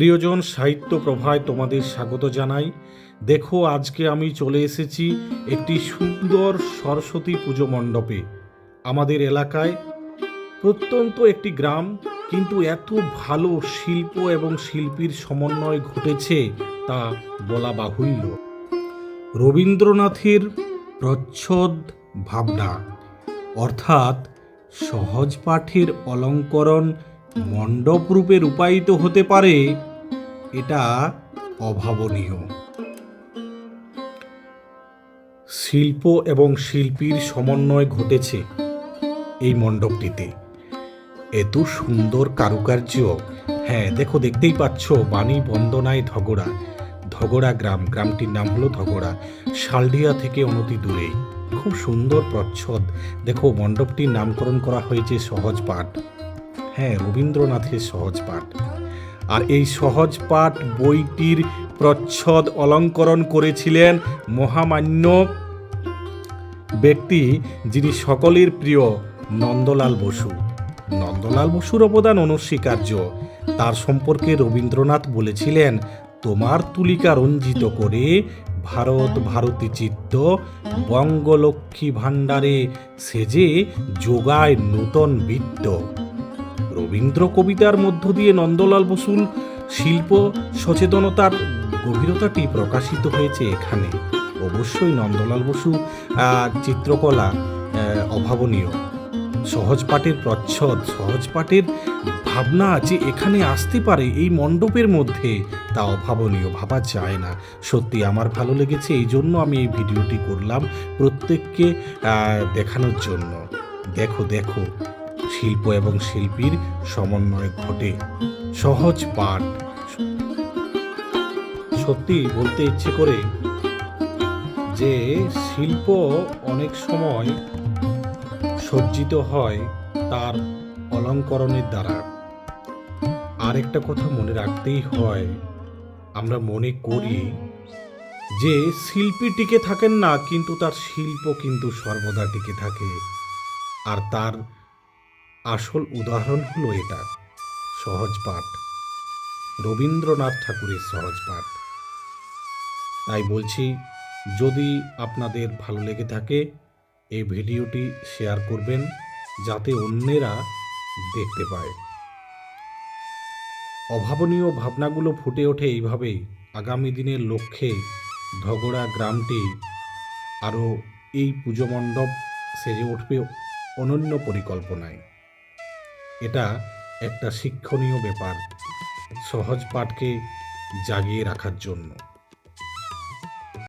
প্রিয়জন সাহিত্য প্রভায় তোমাদের স্বাগত জানাই। দেখো, আজকে আমি চলে এসেছি একটি সুন্দর সরস্বতী পুজো মণ্ডপে। আমাদের এলাকায় প্রত্যন্ত একটি গ্রাম, কিন্তু এত ভালো শিল্প এবং শিল্পীর সমন্বয় ঘটেছে তা বলা বাহুল্য। রবীন্দ্রনাথের প্রচ্ছদ ভাবনা, অর্থাৎ সহজ পাঠের অলঙ্করণ মণ্ডপ রূপে রূপায়িত হতে পারে এটা অভাবনীয়। শিল্প এবং শিল্পীর সমন্বয় ঘটেছে এই মণ্ডপটিতে। এত সুন্দর কারুকার্য। হ্যাঁ দেখো, দেখতেই পাচ্ছ, বাণী বন্দনায় ধগড়া। ধগড়া গ্রাম, গ্রামটির নাম হলো ধগড়া, শালডিয়া থেকে অনতি দূরে। খুব সুন্দর প্রচ্ছদ। দেখো, মণ্ডপটির নামকরণ করা হয়েছে সহজ পাঠ। হ্যাঁ রবীন্দ্রনাথের সহজ পাঠ। আর এই সহজ পাঠ বইটির প্রচ্ছদ অলঙ্করণ করেছিলেন মহামান্য ব্যক্তি যিনি সকলের প্রিয় নন্দলাল বসু। নন্দলাল বসুর অবদান অনস্বীকার্য। তার সম্পর্কে রবীন্দ্রনাথ বলেছিলেন, তোমার তুলিকা রঞ্জিত করে ভারত ভারতী চিত্ত বঙ্গলক্ষ্মী ভাণ্ডারে সেজে যোগায় নূতন বিত্ত। রবীন্দ্র কবিতার মধ্য দিয়ে নন্দলাল বসুর শিল্প সচেতনতার গভীরতাটি প্রকাশিত হয়েছে এখানে। অবশ্যই নন্দলাল বসু চিত্রকলা অভাবনীয়। সহজ পাঠের প্রচ্ছদ, সহজ পাঠের ভাবনা যে এখানে আসতে পারে এই মণ্ডপের মধ্যে, তা অভাবনীয়, ভাবা যায় না। সত্যি আমার ভালো লেগেছে এই জন্য আমি এই ভিডিওটি করলাম প্রত্যেককে দেখানোর জন্য। দেখো দেখো শিল্প এবং শিল্পীর সমন্বয় ঘটে। সহজ পাঠ। সত্যি বলতে ইচ্ছে করে যে শিল্প অনেক সময় সজ্জিত হয় তার অলঙ্করণের দ্বারা। আর একটা কথা মনে রাখতেই হয়, আমরা মনে করি যে শিল্পী টিকে থাকেন না, কিন্তু তার শিল্প কিন্তু সর্বদা টিকে থাকে। আর তার আসল উদাহরণ হলো এটা। সহজ পাঠ। রবীন্দ্রনাথ ঠাকুরের সহজ পাঠ। তাই বলছি, যদি আপনাদের ভালো লেগে থাকে, এই ভিডিওটি শেয়ার করবেন, যাতে অন্যেরা দেখতে পায়। অভাবনীয় ভাবনাগুলো ফুটে ওঠে এইভাবেই আগামী দিনের লক্ষ্যে ধগড়া গ্রামটি আরও এই পুজো মণ্ডপ সেজে উঠবে অনন্য পরিকল্পনায়। এটা একটা শিক্ষণীয় ব্যাপার সহজ পাঠকে জাগিয়ে রাখার জন্য।